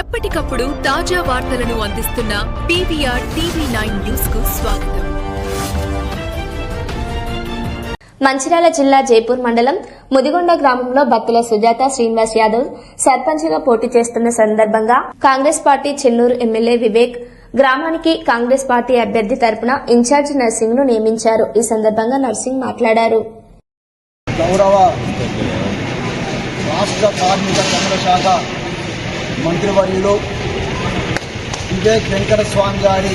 ఎప్పటికప్పుడు తాజా వార్తలను అందిస్తున్న పీవీఆర్ టీవీ నైన్ న్యూస్కు స్వాగతం. మంచిర్యాల జిల్లా జైపూర్ మండలం ముదిగొండ గ్రామంలో భక్తుల సుజాత శ్రీనివాస్ యాదవ్ సర్పంచ్గా పోటీ చేస్తున్న సందర్భంగా కాంగ్రెస్ పార్టీ చెన్నూరు ఎమ్మెల్యే వివేక్ గ్రామానికి కాంగ్రెస్ పార్టీ అభ్యర్థి తరపున ఇన్ఛార్జ్ నర్సింగ్ను నియమించారు. ఈ సందర్భంగా నర్సింగ్ మాట్లాడారు. గౌరవ రాష్ట్ర కార్మిక సంఘ శాఖ మంత్రివర్యులు వివేక్ వెంకటస్వామి గారి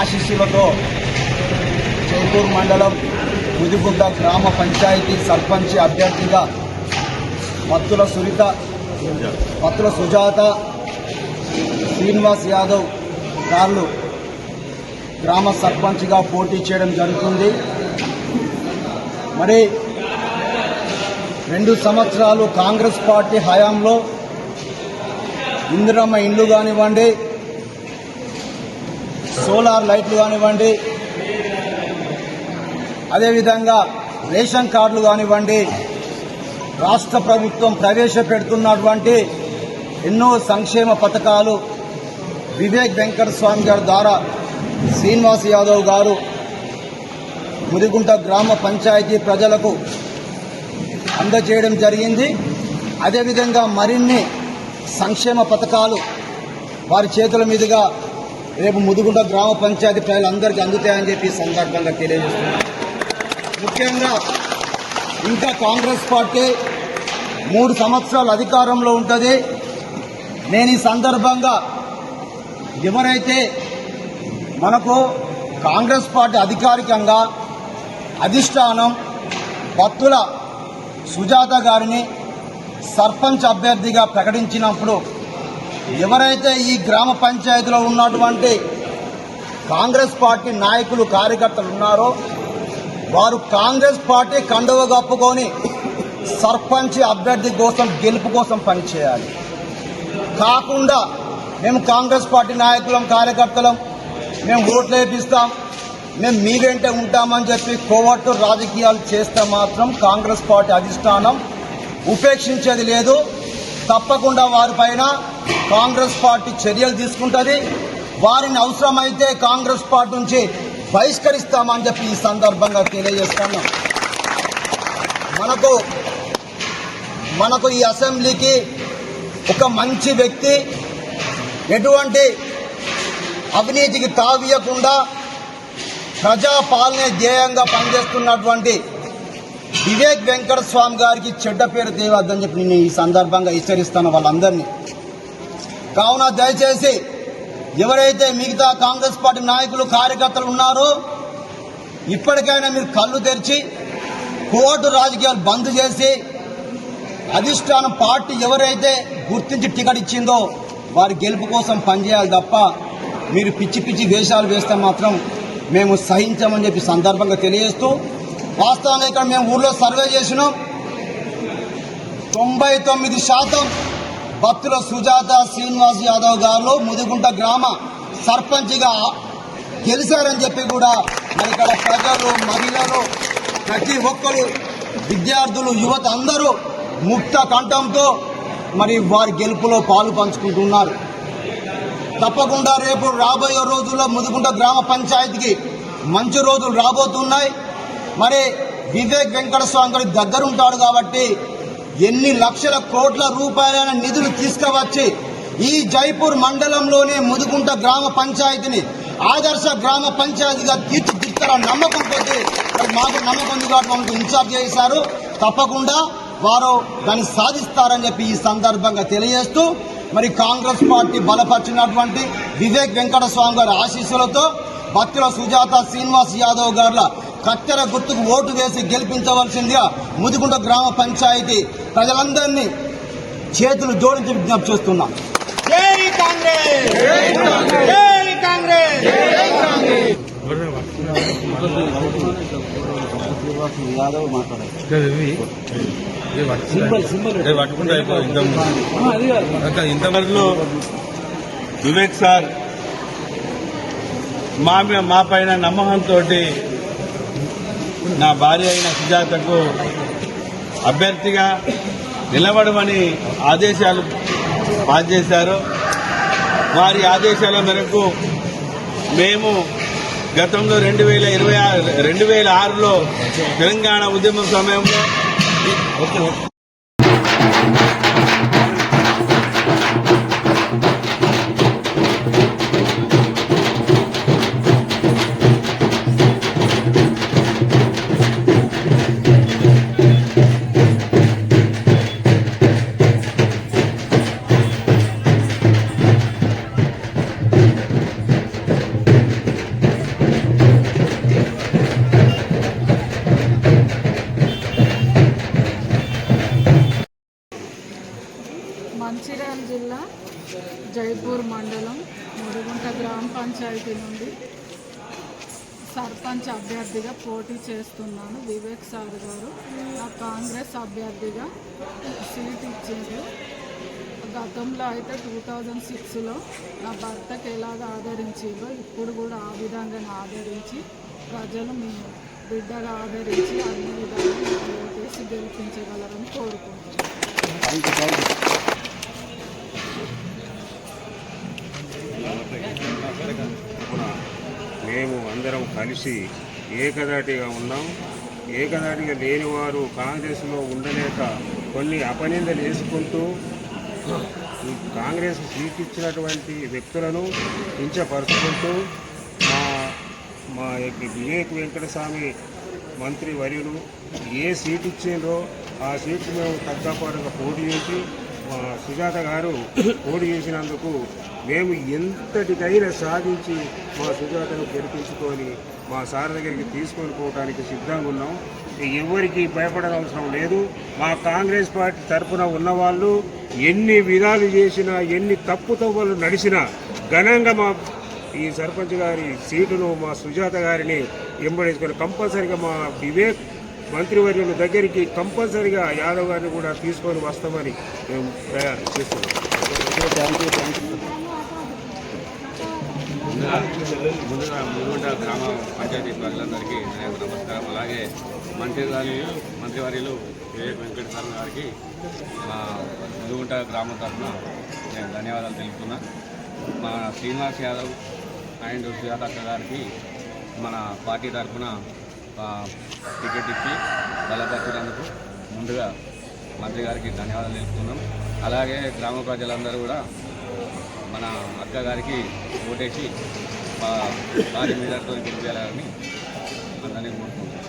ఆశీస్సులతో జైపూర్ మండలం ముదిగుడ్డ గ్రామ పంచాయతీ సర్పంచ్ అభ్యర్థిగా మత్తుల సురిత మత్తుల సుజాత శ్రీనివాస్ యాదవ్ గారు గ్రామ సర్పంచ్గా పోటీ చేయడం జరుగుతుంది. మరి రెండు సంవత్సరాలు కాంగ్రెస్ పార్టీ హయాంలో ఇందిరమ్మ ఇండ్లు కానివ్వండి సోలార్ లైట్లు కానివ్వండి అదేవిధంగా రేషన్ కార్డులు కానివ్వండి రాష్ట్ర ప్రభుత్వం ప్రవేశపెడుతున్నటువంటి ఎన్నో సంక్షేమ పథకాలు వివేక్ వెంకట స్వామి గారి ద్వారా శ్రీనివాస్ యాదవ్ గారు ముదిగుంట గ్రామ పంచాయతీ ప్రజలకు అందజేయడం జరిగింది. అదేవిధంగా మరిన్ని సంక్షేమ పథకాలు వారి చేతుల మీదుగా రేపు ముదుగుంట గ్రామ పంచాయతీ ప్రజలందరికీ అందుతాయని చెప్పి సందర్భంగా తెలియజేస్తున్నాను. ముఖ్యంగా ఇంకా కాంగ్రెస్ పార్టీ మూడు సంవత్సరాలు అధికారంలో ఉంటుంది. నేను ఈ సందర్భంగా ఎవరైతే మనకు కాంగ్రెస్ పార్టీ అధికారికంగా అధిష్టానం భక్తుల సుజాత గారిని సర్పంచ్ అభ్యర్థిగా ప్రకటించినప్పుడు ఎవరైతే ఈ గ్రామ పంచాయతీలో ఉన్నటువంటి కాంగ్రెస్ పార్టీ నాయకులు కార్యకర్తలు ఉన్నారో వారు కాంగ్రెస్ పార్టీ కండువ కప్పుకొని సర్పంచ్ అభ్యర్థి కోసం గెలుపు కోసం పనిచేయాలి. కాకుండా మేము కాంగ్రెస్ పార్టీ నాయకులం కార్యకర్తలం మేము ఓట్లు వేపిస్తాం మేము మీ వెంటే ఉంటామని చెప్పి కోవట్టు రాజకీయాలు చేస్తే మాత్రం కాంగ్రెస్ పార్టీ అధిష్టానం ఉపేక్షించేది లేదు. తప్పకుండా వారిపైన కాంగ్రెస్ పార్టీ చర్యలు తీసుకుంటుంది. వారిని అవసరమైతే కాంగ్రెస్ పార్టీ నుంచి బహిష్కరిస్తామని చెప్పి ఈ సందర్భంగా తెలియజేస్తాను మనకు మనకు ఈ అసెంబ్లీకి ఒక మంచి వ్యక్తి ఎటువంటి అవినీతికి తావియకుండా ప్రజాపాలనే ధ్యేయంగా పనిచేస్తున్నటువంటి వివేక్ వెంకట స్వామి గారికి చెడ్డ పేరు తేవద్దని చెప్పి నేను ఈ సందర్భంగా హెచ్చరిస్తాను వాళ్ళందరినీ. కావున దయచేసి ఎవరైతే మిగతా కాంగ్రెస్ పార్టీ నాయకులు కార్యకర్తలు ఉన్నారో ఇప్పటికైనా మీరు కళ్ళు తెరిచి కోర్టు రాజకీయాలు బంద్ చేసి అధిష్టానం పార్టీ ఎవరైతే గుర్తించి టికెట్ ఇచ్చిందో వారి గెలుపు కోసం పనిచేయాలి తప్ప మీరు పిచ్చి పిచ్చి వేషాలు వేస్తే మాత్రం మేము సహించామని చెప్పి సందర్భంగా తెలియజేస్తూ వాస్తవంగా ఇక్కడ మేము ఊర్లో సర్వే చేసినాం. తొంభై తొమ్మిది శాతం భక్తుల సుజాత శ్రీనివాస్ యాదవ్ గారు ముదిగుంట గ్రామ సర్పంచ్గా గెలిచారని చెప్పి కూడా మరి ఇక్కడ ప్రజలు మహిళలు ప్రతి ఒక్కరు విద్యార్థులు యువత అందరూ ముక్త కంఠంతో మరి వారి గెలుపులో పాలు పంచుకుంటున్నారు. తప్పకుండా రేపు రాబోయే రోజుల్లో ముదుగుంట గ్రామ పంచాయతీకి మంచి రోజులు రాబోతున్నాయి. మరి వివేక్ వెంకట స్వామి గారి దగ్గర ఉంటాడు కాబట్టి ఎన్ని లక్షల కోట్ల రూపాయలైన నిధులు తీసుకువచ్చి ఈ జైపూర్ మండలంలోనే ముదుగుంట గ్రామ పంచాయతీని ఆదర్శ గ్రామ పంచాయతీగా తీర్చిదిద్దారన్న నమ్మకం కొద్దీ మాకు నమ్మకం ఉంది కాబట్టి ఇన్ఛార్జ్ చేశారు. తప్పకుండా వారు దాన్ని సాధిస్తారని చెప్పి ఈ సందర్భంగా తెలియజేస్తూ మరి కాంగ్రెస్ పార్టీ బలపరిచినటువంటి వివేక్ వెంకట స్వామి గారి ఆశీస్సులతో భక్తుల సుజాత శ్రీనివాస్ యాదవ్ గారుల కత్తెర గుర్తుకు ఓటు వేసి గెలిపించవలసిందిగా ముదిగుంట గ్రామ పంచాయతీ ప్రజలందరినీ చేతులు జోడించి విజ్ఞప్తి చేస్తున్నాం. జై కాంగ్రెస్! జై కాంగ్రెస్! పట్టుకుంటే ఇంతవరకు వివేక్ సార్ మా మీ- మా పైన నమ్మకంతో నా భార్య అయిన సుజాతకు అభ్యర్థిగా నిలబడమని ఆదేశాలు పాస్ చేశారు. వారి ఆదేశాల మేరకు మేము గతంలో రెండు వేల ఇరవై ఆరు రెండు వేల ఆరులో తెలంగాణ ఉద్యమం సమయంలో మంచిర్యాల జిల్లా జైపూర్ మండలం మురుగుంట గ్రామ పంచాయతీ నుండి సర్పంచ్ అభ్యర్థిగా పోటీ చేస్తున్నాను. వివేక్ సార్ గారు నా కాంగ్రెస్ అభ్యర్థిగా సీట్ ఇచ్చారు. గతంలో అయితే టూ థౌజండ్ సిక్స్లో నా భర్తకి ఎలాగ ఆదరించారో ఇప్పుడు కూడా ఆ విధంగా ఆదరించి ప్రజలు మీ బిడ్డగా ఆదరించి అన్ని విధాలుగా ఓటేసి గెలిపించగలరని కోరుకుంటున్నాను తరపున మేము అందరం కలిసి ఏకదాటిగా ఉన్నాం. ఏకదాటిగా లేని వారు కాంగ్రెస్లో ఉండలేక కొన్ని అపనిందలు వేసుకుంటూ కాంగ్రెస్ సీట్ ఇచ్చినటువంటి వ్యక్తులను కించపరుచుకుంటూ మా మా యొక్క వివేక్ వెంకటస్వామి మంత్రి వర్యులు ఏ సీట్ ఇచ్చిందో ఆ సీట్ మేము తగ్గపాటుగా పోటీ చేసి మా సుజాత గారు పోటీ చేసినందుకు మేము ఎంతటికైనా సాధించి మా సుజాతను గెలిపించుకొని మా సార్ దగ్గరికి తీసుకొని పోవడానికి సిద్ధంగా ఉన్నాం. ఎవరికి భయపడనవసరం లేదు. మా కాంగ్రెస్ పార్టీ తరఫున ఉన్నవాళ్ళు ఎన్ని విధాలు చేసినా ఎన్ని తప్పు తవ్వలు నడిచినా ఘనంగా మా ఈ సర్పంచ్ గారి సీటును మా సుజాత గారిని ఎంబడేసుకొని కంపల్సరిగా మా వివేక్ మంత్రివర్యుల దగ్గరికి కంపల్సరిగా యాదవ్ గారిని కూడా తీసుకొని వస్తామని మేము తయారు చేస్తున్నాం. ముందుగా ముందుగా మునుగొండ గ్రామ పంచాయతీ ప్రజలందరికీ నా యొక్క నమస్కారం అలాగే మంత్రి గారి మంత్రివర్యులు వివేక్ వెంకటస్వామి గారికి మా ముందుగుంట గ్రామం తరఫున నేను ధన్యవాదాలు తెలుపుతున్నా మా శ్రీనివాస్ యాదవ్ అండ్ సుజాత అక్క గారికి మన పార్టీ తరఫున టికెట్ ఇచ్చి బలపరిచినందుకు ముందుగా మంత్రి గారికి ధన్యవాదాలు తెలుపుతున్నాం. అలాగే గ్రామ ప్రజలందరూ కూడా మన అక్క గారికి ఓటేసి భారీ మీదతో గెలిపేయాలని అందరినీ కోరుకుంటున్నాను